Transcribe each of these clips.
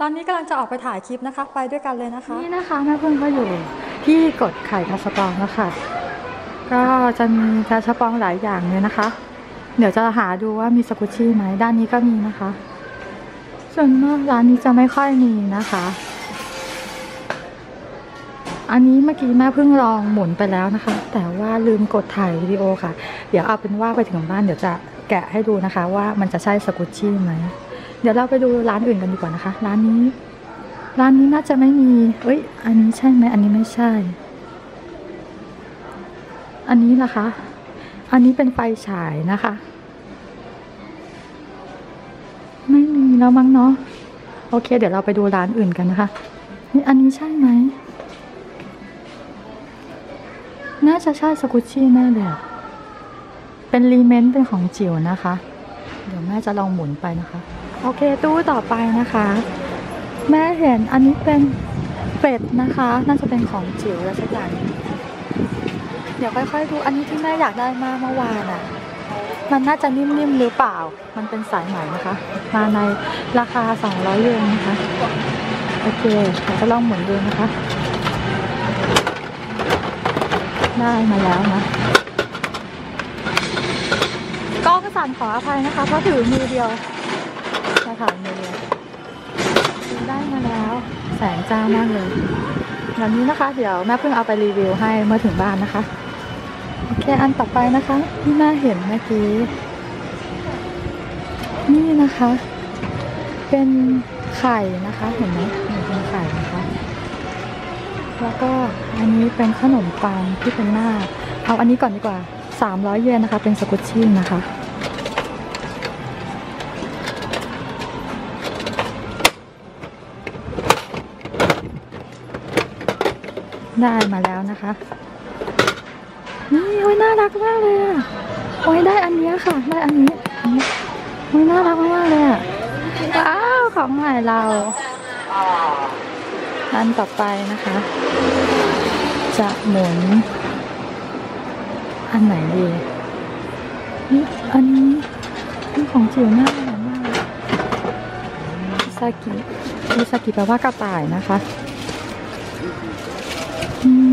ตอนนี้กำลังจะออกไปถ่ายคลิปนะคะ ไปด้วยกันเลยนะคะ นี่นะคะแม่พึ่งก็อยู่ที่กดไข่กาสปองแล้วค่ะก็จะมีกาสปองหลายอย่างเลยนะคะ เดี๋ยวจะหาดูว่ามีสกุชชี่ไหมด้านนี้ก็มีนะคะ ส่วนมากร้านนี้จะไม่ค่อยมีนะคะ อันนี้เมื่อกี้แม่เพิ่งลองหมุนไปแล้วนะคะ แต่ว่าลืมกดถ่ายวิดีโอค่ะ เดี๋ยวเอาเป็นว่าไปถึงบ้านเดี๋ยวจะแกะให้ดูนะคะ ว่ามันจะใช่สกุชชี่ไหม เดี๋ยวเราไปดูร้านอื่นกันดีกว่านะคะ ร้านนี้ ร้านนี้น่าจะไม่มีเอ้ย อันนี้ใช่ไหมอันนี้ไม่ใช่ อันนี้ล่ะคะ อันนี้เป็นไฟฉายนะคะ ไม่มีแล้วมั้งเนาะโอเค เดี๋ยวเราไปดูร้านอื่นกันนะคะ นี่อันนี้ใช่ไหมน่าจะใช่สกุชชี่แน่เลยเป็นรีเมนต์เป็นของจิ๋วนะคะ เดี๋ยวแม่จะลองหมุนไปนะคะ โอเคตู้ต่อไปนะคะ แม่เห็นอันนี้เป็นเป็ดนะคะ น่าจะเป็นของจิ๋วอะไรสักอย่างหนึ่งเดี๋ยวค่อยๆดูอันนี้ที่แม่อยากได้มากเมื่อวานอะ มันน่าจะนิ่มๆหรือเปล่า มันเป็นสายไหมนะคะ มาในราคา 200 เยนนะคะ โอเคเดี๋ยวจะลองหมุนดูนะคะ ได้มาแล้วนะกล้องสั่นขออภัยนะคะ เพราะถือมือเดียว นะคะมือเดียได้มาแล้ว แสงจ้ามากเลยแบบนี้นะคะ เดี๋ยวแม่เพิ่งเอาไปรีวิวให้เมื่อถึงบ้านนะคะ โอเค อันต่อไปนะคะ ที่แม่เห็นเมื่อกี้ นี่นะคะ เป็นไข่นะคะ เห็นไหมเป็นไข่นะคะ แล้วก็อันนี้เป็นขนมปังที่เป็นหน้า เอาอันนี้ก่อนดีกว่า 300 เยนนะคะ เป็นสกุชชี่นะคะ ได้มาแล้วนะคะ นี่โอ้ยน่ารักมากเลยอะโอ้ยได้อันนี้ค่ะ ได้อันนี้อันนี้โอ้ยน่ารักมากเลยอะว้าวของใหม่เราอันต่อไปนะคะ จะหมุน อันไหนดีนี่อันนี้นี่ของจิ๋วน่ารักมากซากิซากิแปลว่ากระต่ายนะคะ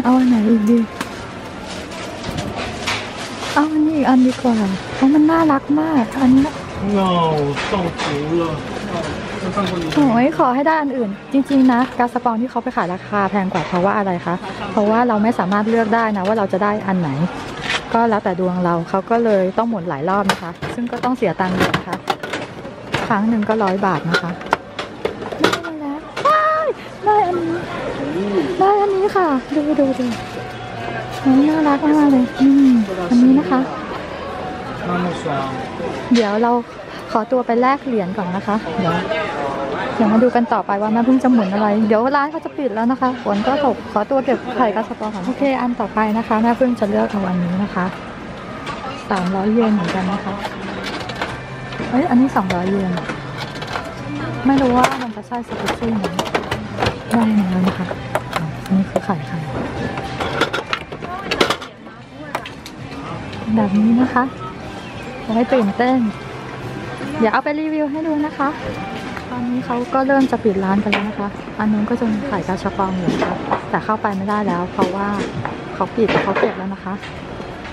เอาอันไหนอีกดี เอาอันนี้อีกอันดีกว่าเพราะมันน่ารักมาก อันนี้ no ส่งผิวเลยโอ้ยขอให้ได้อันอื่น จริง ๆ นะกาสปองที่เขาไปขายราคาแพงกว่าเพราะว่าอะไรคะ เพราะว่าเราไม่สามารถเลือกได้นะว่าเราจะได้อันไหน ก็แล้วแต่ดวงเราเขาก็เลยต้องหมุนหลายรอบนะคะ ซึ่งก็ต้องเสียตังค์นะคะ ครั้งหนึ่งก็ร้อยบาทนะคะี่ค่ะ ดูดูดูนน่ารักมากเลยอืมอันนี้นะคะ เดี๋ยวเราขอตัวไปแลกเหรียญก่อนนะคะ เดี๋ยวเดี๋ยวมาดูกันต่อไปว่าแม่พึ่งจะหมุนอะไร เดี๋ยวร้านเขาจะปิดแล้วนะคะฝนก็ตกขอตัวเก็บไข่กระสอบก่อนโอเค อันต่อไปนะคะแม่พึ่งจะเลือกเอาวันนี้นะคะสามร้อยเยนเหมือนกันนะคะเอ้ยอันนี้สองร้อยเยนไม่รู้ว่ามันจะใช่สกุลซี่ไหมได้แล้นะคะ แบบนี้นะคะจะให้ตื่นเต้น เดี๋ยวเอาไปรีวิวให้ดูนะคะ ตอนนี้เขาก็เริ่มจะปิดร้านกันแล้วนะคะ อันนู้นก็จะมีขายกาชาปองอยู่นะคะแต่เข้าไปไม่ได้แล้ว เพราะว่าเขาปิดเขาเก็บแล้วนะคะ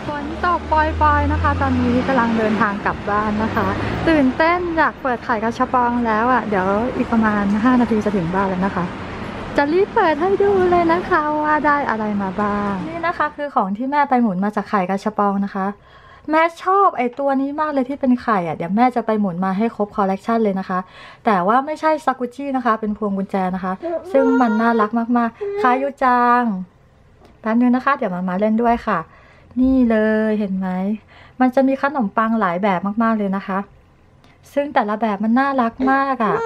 ฝนตกปล่อยๆนะคะ ตอนนี้กำลังเดินทางกลับบ้านนะคะ ตื่นเต้นอยากเปิดขายกาชาปองแล้วอะ เดี๋ยวอีกประมาณ 5 นาทีจะถึงบ้านแล้วนะคะ จะรีบเปิดให้ดูเลยนะคะว่าได้อะไรมาบ้าง นี่นะคะคือของที่แม่ไปหมุนมาจากไข่กาชาปองนะคะ แม่ชอบไอตัวนี้มากเลยที่เป็นไข่อะเดี๋ยวแม่จะไปหมุนมาให้ครบคอลเลกชันเลยนะคะ แต่ว่าไม่ใช่ซากุชินะคะ เป็นพวงกุญแจนะคะ ซึ่งมันน่ารักมากๆคายุจังแป๊บนึงนะคะ เดี๋ยวมามาเล่นด้วยค่ะ นี่เลยเห็นไหมมันจะมีขนมปังหลายแบบมากๆเลยนะคะ ซึ่งแต่ละแบบมันน่ารักมากอะ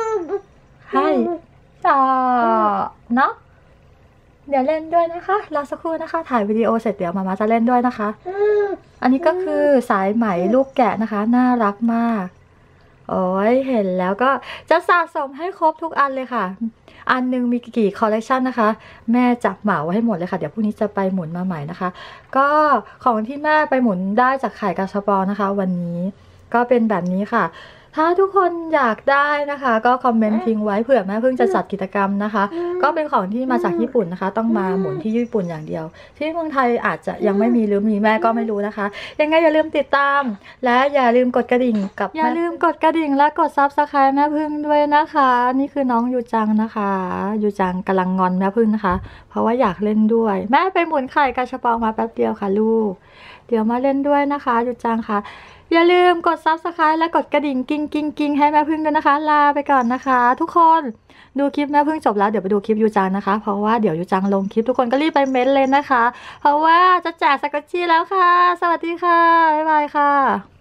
ให้ ต่อเนาะเดี๋ยวเล่นด้วยนะคะรอสักครู่นะคะ ถ่ายวิดีโอเสร็จเดี๋ยวมามาจะเล่นด้วยนะคะ อันนี้ก็คือสายไหมลูกแกะนะคะ น่ารักมาก โอ้ยเห็นแล้วก็จะสะสมให้ครบทุกอันเลยค่ะ อันหนึงมีกี่คอลเลกชันนะคะ แม่จับเหมาไว้ให้หมดเลยค่ะ เดี๋ยวพรุ่งนี้จะไปหมุนมาใหม่นะคะ ก็ของที่แม่ไปหมุนได้จากไข่กาชาปอนะคะ วันนี้ก็เป็นแบบนี้ค่ะ ถ้าทุกคนอยากได้นะคะ ก็คอมเมนต์ทิ้งไว้เผื่อแม่พึ่งจะจัดกิจกรรมนะคะ ก็เป็นของที่มาจากญี่ปุ่นนะคะ ต้องมาหมุนที่ญี่ปุ่นอย่างเดียว ที่เมืองไทยอาจจะยังไม่มีหรือมีแม่ก็ไม่รู้นะคะ ยังไงอย่าลืมติดตาม และอย่าลืมกดกระดิ่งกับอย่าลืมกดกระดิ่งและกดซับสไครต์แม่พึ่งด้วยนะคะ นี่คือน้องยูจังนะคะยูจังกำลังงอนแม่พึ่งนะคะ เพราะว่าอยากเล่นด้วย แม่ไปหมุนไข่กระชบปองมาแป๊บเดียวค่ะลูก เดี๋ยวมาเล่นด้วยนะคะยูจังค่ะ อย่าลืมกด subscribe และกดกระดิ่งกิ้งกิ้งกิ้งให้แม่พึ่งด้วยนะคะ ลาไปก่อนนะคะ ทุกคนดูคลิปแม่พึ่งจบแล้วเดี๋ยวไปดูคลิปยูจังนะคะ เพราะว่าเดี๋ยวยูจังลงคลิปทุกคนก็รีบไปเม้นต์เลยนะคะ เพราะว่าจะแจกสกอตชี่แล้วค่ะ สวัสดีค่ะบ๊ายบายค่ะ